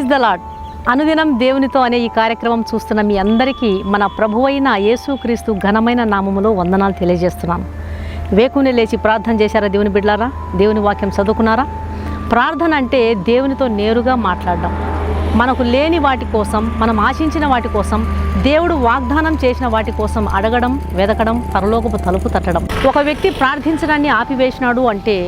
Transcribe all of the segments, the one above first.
Praise the lord అనుదినం దేవునితో అనే ఈ కార్యక్రమం చూస్తున్న మీ అందరికీ మన ప్రభువైన యేసుక్రీస్తు ఘనమైన నామములో వందనాలు తెలియజేస్తున్నాను. వేకుని లేచి ప్రార్థన చేశారా దేవుని బిడ్డారా దేవుని వాక్యం చదువుకున్నారా? ప్రార్థన అంటే దేవునితో నేరుగా మాట్లాడడం. మనకు లేని వాటి కోసం మనం ఆశించిన వాటి కోసం దేవుడు వాగ్దానం చేసిన వాటి కోసం అడగడం వెదకడం పరలోకపు తలుపు తట్టడం. ఒక వ్యక్తి ప్రార్థించడాన్ని ఆపివేసినాడు అంటే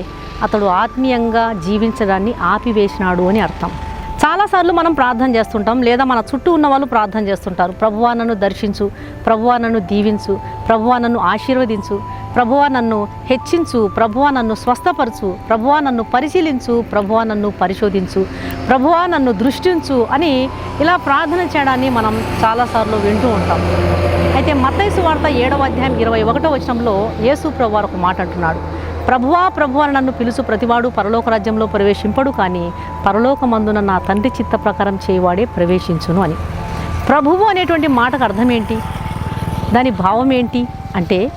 అతడు ఆత్మీయంగా జీవించడాన్ని ఆపివేసినాడు అని అర్థం. చాలాసార్లు మనం ప్రార్థన చేస్తుంటాం లేదా మన చుట్టూ ఉన్న వాళ్ళు ప్రార్థన చేస్తుంటారు. ప్రభువా నన్ను దర్శించు ప్రభువా నన్ను దీవించు ప్రభువా నన్ను ఆశీర్వదించు ప్రభువా నన్ను హెచ్చించు ప్రభువా నన్ను స్వస్థపరచు ప్రభువా నన్ను పరిశీలించు ప్రభువా నన్ను పరిశోధించు ప్రభువా నన్ను దృష్టించు అని ఇలా ప్రార్థన చేయడాన్ని మనం చాలాసార్లు వింటూ ఉంటాం. అయితే మత్తైసు వార్త ఏడవ అధ్యాయం ఇరవై ఒకటో వచనంలో యేసు ప్రభు వారు ఒక మాట అంటున్నాడు. ప్రభువా ప్రభువా అని నన్ను పిలుసు ప్రతివాడు పరలోక రాజ్యంలో ప్రవేశింపడు కానీ పరలోకమందున నా తండ్రి చిత్త ప్రకారం చేయవాడే ప్రవేశించును అని. ప్రభువు అనేటువంటి మాటకు అర్థం ఏంటి? దాని భావం ఏంటి? అంటే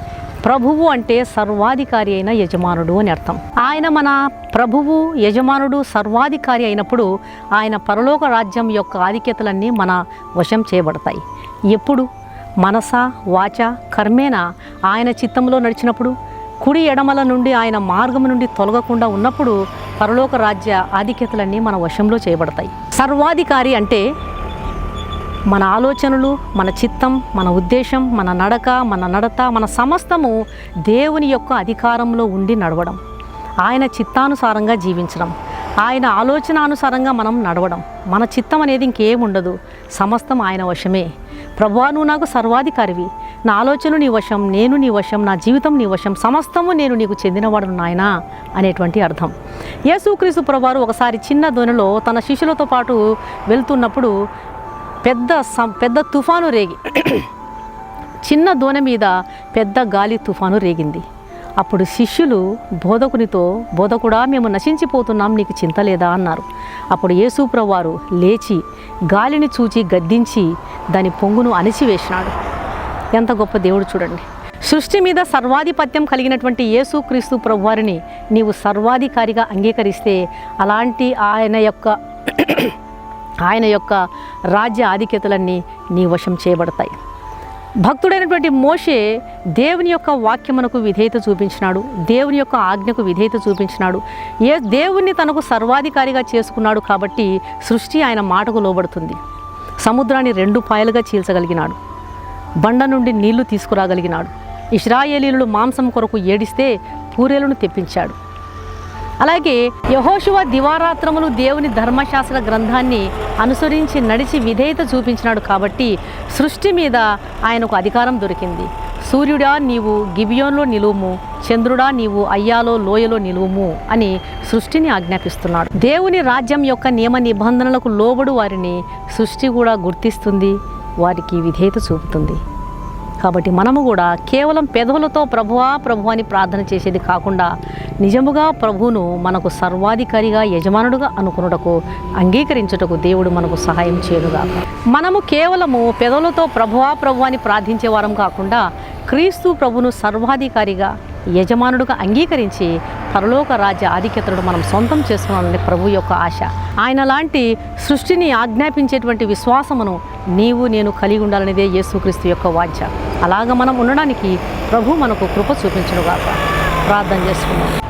ప్రభువు అంటే సర్వాధికారి అయిన యజమానుడు అని అర్థం. ఆయన మన ప్రభువు యజమానుడు సర్వాధికారి అయినప్పుడు ఆయన పరలోక రాజ్యం యొక్క ఆధిక్యతలన్నీ మన వశం చేయబడతాయి. ఎప్పుడు? మనస వాచ కర్మేనా? ఆయన చిత్తంలో నడిచినప్పుడు? కుడి ఎడమల నుండి ఆయన మార్గం నుండి తొలగకుండా ఉన్నప్పుడు పరలోక రాజ్య ఆధిక్యతలన్నీ మన వశంలో చేయబడతాయి. సర్వాధికారి అంటే మన ఆలోచనలు మన చిత్తం మన ఉద్దేశం మన నడక మన నడత మన సమస్తము దేవుని యొక్క అధికారంలో ఉండి నడవడం. ఆయన చిత్తానుసారంగా జీవించడం. ఆయన ఆలోచనానుసారంగా మనం నడవడం. మన చిత్తం అనేది ఇంకేముండదు. సమస్తం ఆయన వశమే. ప్రభువా నువ్వు నాకు సర్వాధికారివి. నా ఆలోచన నీ వశం నేను నీ వశం నా జీవితం నీ వశం సమస్తము నేను నీకు చెందినవాడు నాయనా అనేటువంటి అర్థం. యేసుక్రీస్తు ప్రభువారు ఒకసారి చిన్న దొనలో తన శిష్యులతో పాటు వెళ్తున్నప్పుడు పెద్ద సం పెద్ద తుఫాను రేగి చిన్న దోణి మీద పెద్ద గాలి తుఫాను రేగింది. అప్పుడు శిష్యులు బోధకునితో బోధకుడా మేము నశించిపోతున్నాం నీకు చింత లేదా? అన్నారు. అప్పుడు యేసుప్రభు వారు లేచి గాలిని చూచి గద్దించి దాని పొంగును అణిచివేసినాడు. ఎంత గొప్ప దేవుడు చూడండి. సృష్టి మీద సర్వాధిపత్యం కలిగినటువంటి యేసుక్రీస్తు ప్రభువారిని నీవు సర్వాధికారిగా అంగీకరిస్తే అలాంటి ఆయన యొక్క ఆయన యొక్క రాజ్య ఆధిక్యతలన్నీ నీ వశం చేయబడతాయి. భక్తుడైనటువంటి మోషే దేవుని యొక్క వాక్యమునకు విధేయత చూపించినాడు. దేవుని యొక్క ఆజ్ఞకు విధేయత చూపించినాడు. ఏ దేవుణ్ణి తనకు సర్వాధికారిగా చేసుకున్నాడు కాబట్టి సృష్టి ఆయన మాటకు లోబడుతుంది. సముద్రాన్ని రెండు పాయలుగా చీల్చగలిగినాడు. బండ నుండి నీళ్ళు తీసుకురాగలిగినాడు. ఇస్రాయేలీలు మాంసం కొరకు ఏడిస్తే పూరేలను తెప్పించాడు. అలాగే యహోశువ దివారాత్రములు దేవుని ధర్మశాస్త్ర గ్రంథాన్ని అనుసరించి నడిచి విధేయత చూపించినాడు కాబట్టి సృష్టి మీద ఆయనకు అధికారం దొరికింది. సూర్యుడా నీవు గిబియోన్లో నిలువుము చంద్రుడా నీవు అయ్యాలో లోయలో నిలువుము అని సృష్టిని ఆజ్ఞాపిస్తున్నాడు. దేవుని రాజ్యం యొక్క నియమ నిబంధనలకు లోబడు వారిని సృష్టి కూడా గుర్తిస్తుంది వారికి విధేయత చూపుతుంది. కాబట్టి మనము కూడా కేవలం పెదవులతో ప్రభువా ప్రభు అని ప్రార్థన చేసేది కాకుండా నిజముగా ప్రభువును మనకు సర్వాధికారిగా యజమానుడుగా అనుకున్నటకు అంగీకరించుటకు దేవుడు మనకు సహాయం చేయనుగా మనము కేవలము పెదవులతో ప్రభువా ప్రభు అని ప్రార్థించే వారం కాకుండా క్రీస్తు ప్రభును సర్వాధికారిగా యజమానుడుగా అంగీకరించి పరలోక రాజ్య ఆధిక్యతను మనం సొంతం చేసుకున్నామని ప్రభు యొక్క ఆశ. ఆయన లాంటి సృష్టిని ఆజ్ఞాపించేటువంటి విశ్వాసమును నీవు నేను కలిగి ఉండాలనేదే యేసుక్రీస్తు యొక్క వాంఛ. అలాగ మనం ఉండడానికి ప్రభు మనకు కృప చూపించడుగాక ప్రార్థన చేసుకున్నాం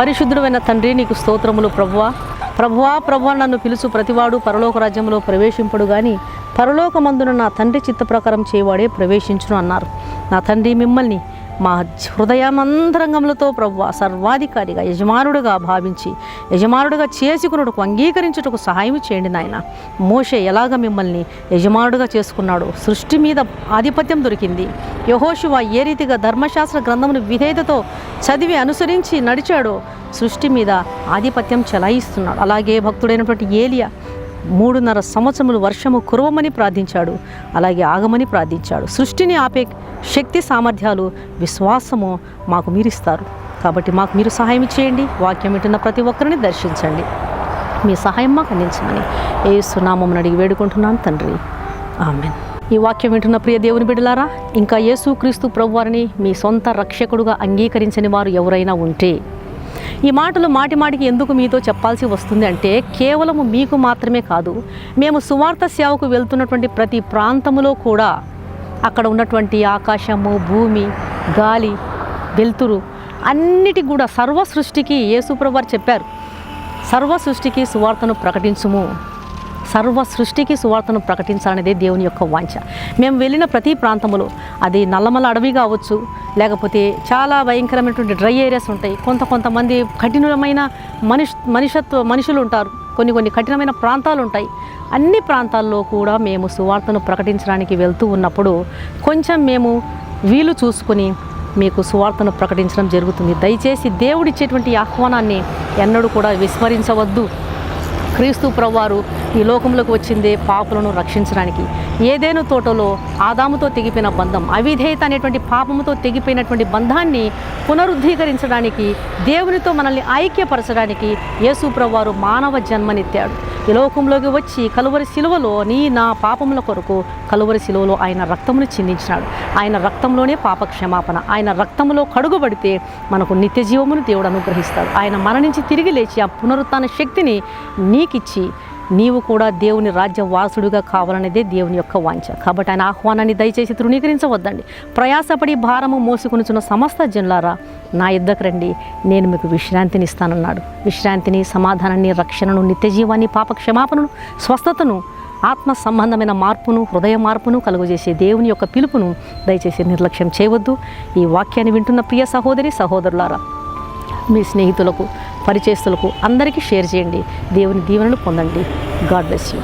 పరిశుద్ధుడైన తండ్రి నీకు స్తోత్రములు ప్రభువా. ప్రభువా ప్రభు నన్ను పిలుచు ప్రతివాడు పరలోక రాజ్యంలో ప్రవేశింపడు కానీ పరలోకమందున నా తండ్రి చిత్త ప్రకారం చేయవాడే ప్రవేశించును అన్నారు. నా తండ్రి మిమ్మల్ని మా హృదయమంతరంగములతో ప్రభు సర్వాధికారిగా యజమానుడుగా భావించి యజమానుడుగా చేసుకున్నటకు అంగీకరించుటకు సహాయం చేయండి నాయన. మోషే ఎలాగ మిమ్మల్ని యజమానుడుగా చేసుకున్నాడు సృష్టి మీద ఆధిపత్యం దొరికింది. యహోశివ ఏ రీతిగా ధర్మశాస్త్ర గ్రంథమును విధేయతతో చదివి అనుసరించి నడిచాడో సృష్టి మీద ఆధిపత్యం చెలాయిస్తున్నాడు. అలాగే భక్తుడైనటువంటి ఏలియా మూడున్నర సంవత్సరములు వర్షము కురవమని ప్రార్థించాడు. అలాగే ఆగమని ప్రార్థించాడు. సృష్టిని ఆపే శక్తి సామర్థ్యాలు విశ్వాసము మాకు మీరిస్తారు. కాబట్టి మాకు మీరు సహాయం చేయండి. వాక్యం వింటున్న ప్రతి ఒక్కరిని దర్శించండి. మీ సహాయం మాకు అందించమని ఏ సునామం అడిగి వేడుకుంటున్నాను తండ్రి. ఆమెన్. ఈ వాక్యం వింటున్న ప్రియ దేవుని బిడ్డలారా ఇంకా యేసుక్రీస్తు ప్రభువారిని మీ సొంత రక్షకుడుగా అంగీకరించని వారు ఎవరైనా ఉంటే ఈ మాటలు మాటి మాటికి ఎందుకు మీతో చెప్పాల్సి వస్తుంది అంటే కేవలము మీకు మాత్రమే కాదు. మేము సువార్త సేవకు వెళ్తున్నటువంటి ప్రతి ప్రాంతములో కూడా అక్కడ ఉన్నటువంటి ఆకాశము భూమి గాలి వెలుతురు అన్నిటి కూడా సర్వ సృష్టికి యేసుప్రభు వారు చెప్పారు. సర్వ సృష్టికి సువార్తను ప్రకటించుము. సర్వ సృష్టికి సువార్తను ప్రకటించాలనేదే దేవుని యొక్క వాంఛ. మేము వెళ్ళిన ప్రతి ప్రాంతంలో అది నల్లమల అడవి కావచ్చు లేకపోతే చాలా భయంకరమైనటువంటి డ్రై ఏరియాస్ ఉంటాయి. కొంత కొంతమంది కఠినమైన మనిష్ మనిషత్వ మనుషులు ఉంటారు. కొన్ని కొన్ని కఠినమైన ప్రాంతాలు ఉంటాయి. అన్ని ప్రాంతాల్లో కూడా మేము సువార్తను ప్రకటించడానికి వెళ్తూ ఉన్నప్పుడు కొంచెం మేము వీలు చూసుకొని మీకు సువార్తను ప్రకటించడం జరుగుతుంది. దయచేసి దేవుడిచ్చేటువంటి ఆహ్వానాన్ని ఎన్నడూ కూడా విస్మరించవద్దు. క్రీస్తు ప్రవ్వారు ఈ లోకంలోకి వచ్చిందే పాపులను రక్షించడానికి. ఏదేను తోటలో ఆదాముతో తెగిపోయిన బంధం అవిధేయత అనేటువంటి పాపముతో తెగిపోయినటువంటి బంధాన్ని పునరుద్ధీకరించడానికి దేవునితో మనల్ని ఐక్యపరచడానికి యేసు ప్రవ్వారు మానవ జన్మనెత్తాడు. ఈ లోకంలోకి వచ్చి కలువరి శిలువలో నీ నా పాపముల కొరకు కలువరి శిలువలో ఆయన రక్తమును చిందించినాడు. ఆయన రక్తంలోనే పాప క్షమాపణ ఆయన రక్తంలో కడుగుబడితే మనకు నిత్య జీవమును దేవుడు అనుగ్రహిస్తాడు. ఆయన మరణించి తిరిగి లేచి ఆ పునరుత్న శక్తిని నీకిచ్చి నీవు కూడా దేవుని రాజ్య వాసుడుగా కావాలనేదే దేవుని యొక్క వాంఛ. కాబట్టి ఆయన ఆహ్వానాన్ని దయచేసి తృణీకరించవద్దండి. ప్రయాసపడి భారము మోసుకొనుచున్న సమస్త జనులారా నా ఇద్దకు రండి. నేను మీకు విశ్రాంతిని ఇస్తానన్నాడు విశ్రాంతిని సమాధానాన్ని రక్షణను నిత్యజీవాన్ని పాప క్షమాపణను స్వస్థతను ఆత్మ సంబంధమైన మార్పును హృదయ మార్పును కలుగజేసే దేవుని యొక్క పిలుపును దయచేసి నిర్లక్ష్యం చేయవద్దు. ఈ వాక్యాన్ని వింటున్న ప్రియ సహోదరి సహోదరులారా మీ స్నేహితులకు పరిచేస్తులకు అందరికీ షేర్ చేయండి. దేవుని దీవెనలు పొందండి. God bless you.